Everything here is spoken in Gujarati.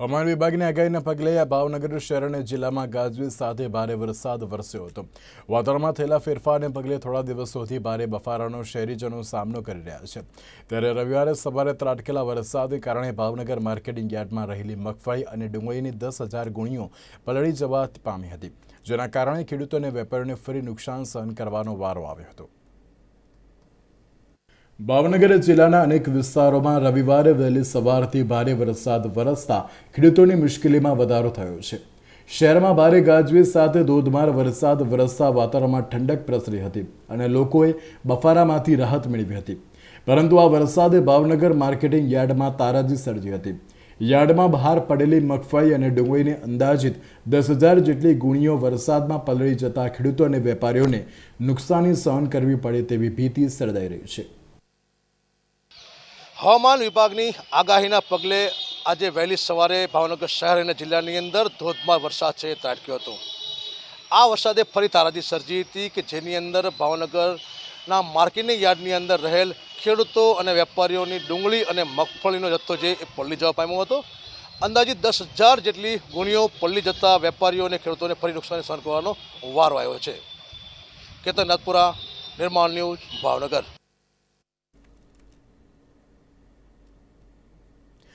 હવામાન વિભાગની આગાહીના પગલે ભાવનગર શહેર અને જિલ્લામાં ગાજવીજ સાથે ભારે વરસાદ વરસ્યો હતો. વાતાવરણમાં થયેલા ફેરફારને પગલે થોડા દિવસોથી ભારે બફારાનો શહેરીજનો સામનો કરી રહ્યા છે. ત્યારે રવિવારે સવારે ત્રાટકેલા વરસાદને કારણે ભાવનગર માર્કેટિંગ યાર્ડમાં રહેલી મગફળી અને ડુંગળીની દસ હજાર ગુણીઓ પલળી જવા પામી હતી. જેના કારણે ખેડૂતો અને વેપારીઓને ફરી નુકસાન સહન કરવાનો વારો આવ્યો હતો. ભાવનગર જિલ્લાના અનેક વિસ્તારોમાં રવિવારે વહેલી સવારથી ભારે વરસાદ વરસતા ખેડૂતોની મુશ્કેલીમાં વધારો થયો છે. શહેરમાં ભારે ગાજવીજ સાથે ધોધમાર વરસાદ વરસતા વાતાવરણમાં ઠંડક પ્રસરી હતી અને લોકોએ બફારામાંથી રાહત મેળવી હતી. પરંતુ આ વરસાદે ભાવનગર માર્કેટિંગ યાર્ડમાં તારાજી સર્જી હતી. યાર્ડમાં બહાર પડેલી મગફળી અને ડુંગળીની અંદાજિત દસ હજાર જેટલી ગુણીઓ વરસાદમાં પલળી જતા ખેડૂતો અને વેપારીઓને નુકસાની સહન કરવી પડે તેવી ભીતિ સર્જાઈ રહી છે. હવામાન વિભાગની આગાહીના પગલે આજે વહેલી સવારે ભાવનગર શહેર અને જિલ્લાની અંદર ધોધમાર વરસાદ છે ત્રાટક્યો હતો. આ વરસાદે ફરી તારાજી સર્જી હતી કે જેની અંદર ભાવનગરના માર્કેટિંગ યાર્ડની અંદર રહેલ ખેડૂતો અને વેપારીઓની ડુંગળી અને મગફળીનો જથ્થો છે એ પલળી જવા પામ્યો હતો. અંદાજિત દસ હજાર જેટલી ગુણીઓ પલળી જતા વેપારીઓ અને ખેડૂતોને ફરી નુકસાન સહન કરવાનો વારો આવ્યો છે. કેતન નાથપુરા નિર્માણ ન્યૂઝ, ભાવનગર.